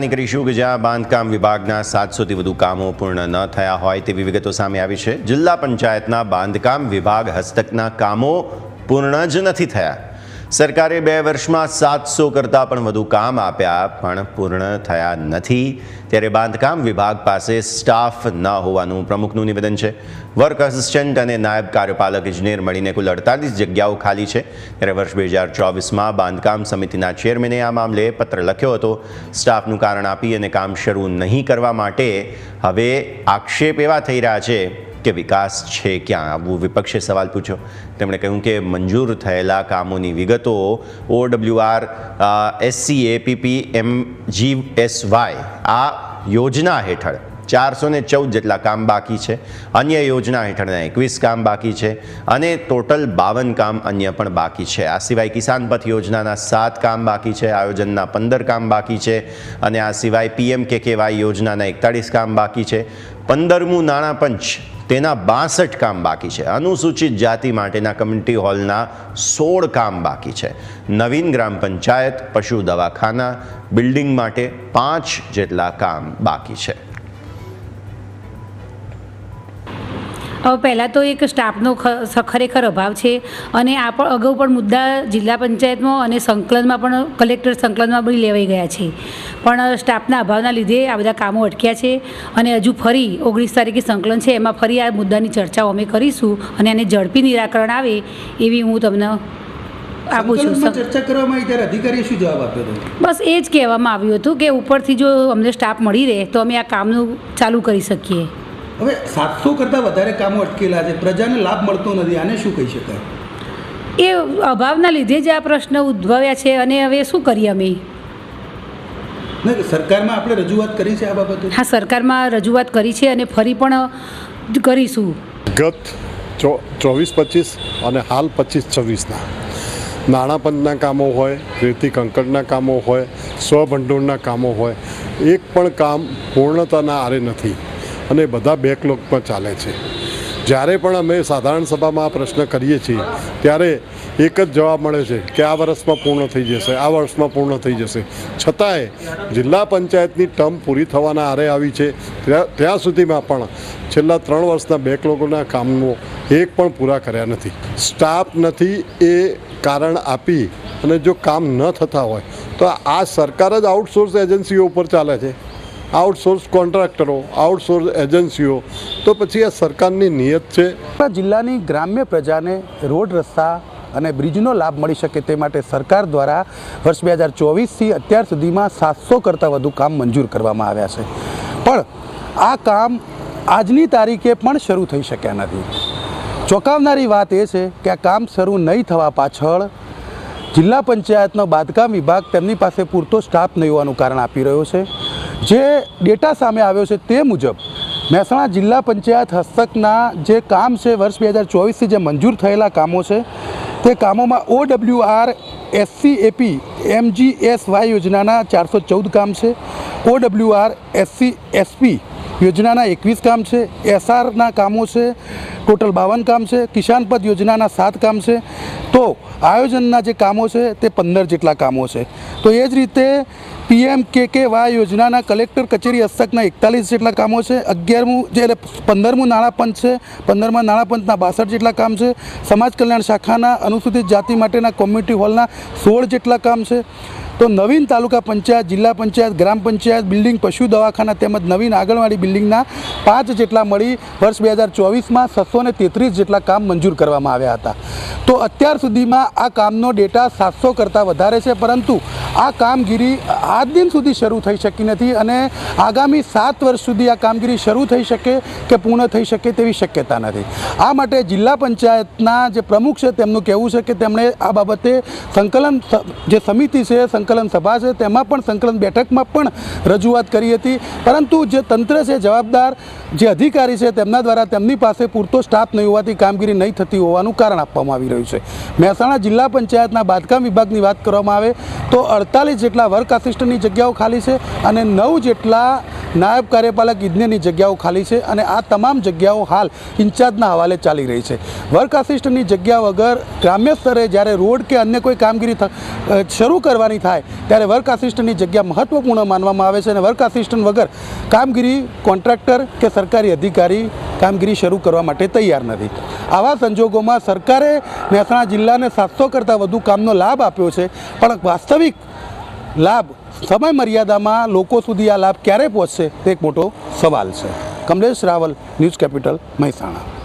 કરીશું કે જ્યાં બાંધકામ વિભાગના સાતસોથી વધુ કામો પૂર્ણ ન થયા હોય તેવી વિગતો સામે આવી છે. જિલ્લા પંચાયતના બાંધકામ વિભાગ હસ્તકના કામો પૂર્ણ જ નથી થયા. સરકારે બે વર્ષમાં સાતસો કરતાં પણ વધુ કામ આપ્યા, પણ પૂર્ણ થયા નથી. ત્યારે બાંધકામ વિભાગ પાસે સ્ટાફ ન હોવાનું પ્રમુખનું નિવેદન છે. વર્ક અસિસ્ટન્ટ અને નાયબ કાર્યપાલક ઇજનેર મળીને કુલ અડતાલીસ જગ્યાઓ ખાલી છે. ત્યારે વર્ષ બે હજાર ચોવીસમાં બાંધકામ સમિતિના ચેરમેને આ મામલે પત્ર લખ્યો હતો. સ્ટાફનું કારણ આપી અને કામ શરૂ નહીં કરવા માટે હવે આક્ષેપ એવા થઈ રહ્યા છે કે વિકાસ છે ક્યાં? આવું વિપક્ષે સવાલ પૂછ્યો. તેમણે કહ્યું કે મંજૂર થયેલા કામોની વિગતો OWR SC APP M G S Y આ યોજના હેઠળ ચારસો ને ચૌદ જેટલા કામ બાકી છે. અન્ય યોજના હેઠળના એકવીસ કામ બાકી છે અને ટોટલ બાવન કામ અન્ય પણ બાકી છે. આ સિવાય કિસાન પથ યોજનાના સાત કામ બાકી છે, આયોજનના પંદર કામ બાકી છે અને આ સિવાય પીએમ કે કેવાય યોજનાના એકતાળીસ કામ બાકી છે. પંદરમું નાણાં પંચ તેના બાસઠ કામ બાકી છે. અનુસૂચિત જાતિ માટેના કમ્યુનિટી હોલના સોળ કામ બાકી છે. નવીન ગ્રામ પંચાયત, પશુ દવાખાના, બિલ્ડિંગ માટે પાંચ જેટલા કામ બાકી છે. હવે પહેલાં તો એક સ્ટાફનો ખરેખર અભાવ છે અને આ પણ અગાઉ પણ મુદ્દા જિલ્લા પંચાયતમાં અને સંકલનમાં પણ કલેક્ટર સંકલનમાં બી લેવાઈ ગયા છે. પણ સ્ટાફના અભાવના લીધે આ બધા કામો અટક્યા છે અને હજુ ફરી ઓગણીસ તારીખે સંકલન છે. એમાં ફરી આ મુદ્દાની ચર્ચાઓ અમે કરીશું અને એને ઝડપી નિરાકરણ આવે એવી હું તમને આપું છું. ચર્ચા કરવામાં આવી ત્યારે અધિકારીએ શું જવાબ આપ્યો હતો? બસ એ જ કહેવામાં આવ્યું હતું કે ઉપરથી જો અમને સ્ટાફ મળી રહે તો અમે આ કામનું ચાલુ કરી શકીએ. હવે સાતસો કરતાં વધારે કામો અટકેલા છે. પ્રજાને લાભ મળતો નથી. આને શું કહી શકાય? એ અભાવના લીધે જ આ પ્રશ્ન ઉદ્ભવ્યા છે અને હવે શું કરીએ અમે? નહીં સરકારમાં આપણે રજૂઆત કરી છે આ બાબતે? હા સરકારમાં રજૂઆત કરી છે અને ફરી પણ કરીશું. ગત ચોવીસ પચીસ અને હાલ પચીસ છવ્વીસના. નાણાપંચના કામો હોય રેતી કંકડના કામો હોય સ્વભંડોળના કામો હોય. એક પણ કામ પૂર્ણતાના આરે નથી. અને બધા બેકલોગ પણ ચાલે છે. જ્યારે પણ અમે સાધારણ સભામાં આ પ્રશ્ન કરીએ છીએ, ત્યારે એક જ જવાબ મળે છે કે આ વર્ષમાં પૂર્ણ થઈ જશે, આ વર્ષમાં પૂર્ણ થઈ જશે. છતાંય જિલ્લા પંચાયતની ટર્મ પૂરી થવાના આરે આવી છે. ત્યાં સુધીમાં પણ છેલ્લા ત્રણ વર્ષના બેકલોગોના કામનો એક પણ પૂરા કર્યા નથી. સ્ટાફ નથી એ કારણ આપી અને જો કામ ન થતા હોય, તો આ સરકાર જ આઉટસોર્સ એજન્સીઓ ઉપર ચાલે છે. આઉટસોર્સ કોન્ટ્રાક્ટરો, આઉટસોર્સ એજન્સીઓ. તો પછી આ સરકારની નિયત છે? જિલ્લાની ગ્રામ્ય પ્રજાને રોડ રસ્તા અને બ્રિજનો લાભ મળી શકે તે માટે સરકાર દ્વારા વર્ષ બે હજાર ચોવીસથી અત્યાર સુધીમાં સાતસો કરતાં વધુ કામ મંજૂર કરવામાં આવ્યા છે. પણ આ કામ આજની તારીખે પણ શરૂ થઈ શક્યા નથી. ચોંકાવનારી વાત એ છે કે આ કામ શરૂ નહીં થવા પાછળ જિલ્લા પંચાયતનો બાંધકામ વિભાગ તેમની પાસે પૂરતો સ્ટાફ નહીં હોવાનું કારણ આપી રહ્યો છે. જે ડેટા સામે આવ્યો છે તે મુજબ મહેસાણા જિલ્લા પંચાયત હસ્તકના જે કામ છે વર્ષ બે હજાર ચોવીસથી જે મંજૂર થયેલા કામો છે, તે કામોમાં O W R SC, AP MG S Y યોજનાના ચારસો ચૌદ કામ છે. O W R SC, SP યોજનાના એકવીસ કામ છે. એસઆરના કામો છે, ટોટલ બાવન કામ છે. કિસાન પદ યોજનાના સાત કામ છે. તો આયોજનના જે કામો છે તે પંદર જેટલા કામો છે. તો એ જ રીતે પીએમ કે કે વાય યોજનાના કલેક્ટર કચેરી હસ્તકના એકતાલીસ જેટલા કામો છે, અગિયારમું જે એટલે પંદરમું નાણાપંચ છે, પંદરમાં નાણાપંચના બાસઠ જેટલા કામ છે, સમાજ કલ્યાણ શાખાના અનુસૂચિત જાતિ માટેના કોમ્યુનિટી હોલના સોળ જેટલા કામ છે. તો નવીન તાલુકા પંચાયત, જિલ્લા પંચાયત, ગ્રામ પંચાયત, બિલ્ડિંગ, પશુ દવાખાના તેમજ નવીન આંગણવાડી બિલ્ડિંગના પાંચ જેટલા મળી વર્ષ બે હજાર ચોવીસમાં છસો ને તેત્રીસ જેટલા કામ મંજૂર કરવામાં આવ્યા હતા. તો અત્યાર સુધીમાં આ કામનો ડેટા સાતસો કરતાં વધારે છે, પરંતુ આ કામગીરી આજ દિન સુધી શરૂ થઈ શકી નથી અને આગામી સાત વર્ષ સુધી આ કામગીરી શરૂ થઈ શકે કે પૂર્ણ થઈ શકે તેવી શક્યતા નથી. આ માટે જિલ્લા પંચાયતના જે પ્રમુખ છે તેમનું કહેવું છે કે તેમણે આ બાબતે સંકલન જે સમિતિ છે, સંકલન સભા છે, તેમાં પણ સંકલન બેઠકમાં પણ રજૂઆત કરી હતી. પરંતુ જે તંત્ર છે, જવાબદાર જે અધિકારી છે, તેમના દ્વારા તેમની પાસે પૂરતો સ્ટાફ નહીં હોવાથી કામગીરી નહીં થતી હોવાનું કારણ આપવામાં આવી રહ્યું છે. મહેસાણા જિલ્લા પંચાયતના બાંધકામ વિભાગની વાત કરવામાં આવે તો અડતાલીસ જેટલા વર્ક આસિસ્ટન્ટની જગ્યાઓ ખાલી છે અને નવ જેટલા નાયબ કાર્યપાલક ઇજનેરની જગ્યાઓ ખાલી છે અને આ તમામ જગ્યાઓ હાલ ઇન્ચાર્જના હવાલે ચાલી રહી છે. વર્ક આસિસ્ટન્ટની જગ્યા વગર ગ્રામ્ય સ્તરે જ્યારે રોડ કે અન્ય કોઈ કામગીરી શરૂ કરવાની થાય, ત્યારે વર્ક આસિસ્ટન્ટની જગ્યા મહત્ત્વપૂર્ણ માનવામાં આવે છે અને વર્ક આસિસ્ટન્ટ વગર કામગીરી કોન્ટ્રાક્ટર કે સરકારી અધિકારી કામગીરી શરૂ કરવા માટે તૈયાર નથી. આવા સંજોગોમાં સરકારે મહેસાણા જિલ્લાને સાતસો કરતાં વધુ કામનો લાભ આપ્યો છે. પણ વાસ્તવિક લાભ. સમય મર્યાદામાં લોકો સુધી આ લાભ ક્યારે પહોંચશે? તે એક મોટો સવાલ છે. Kamlesh Raval, news capital, Mahesana.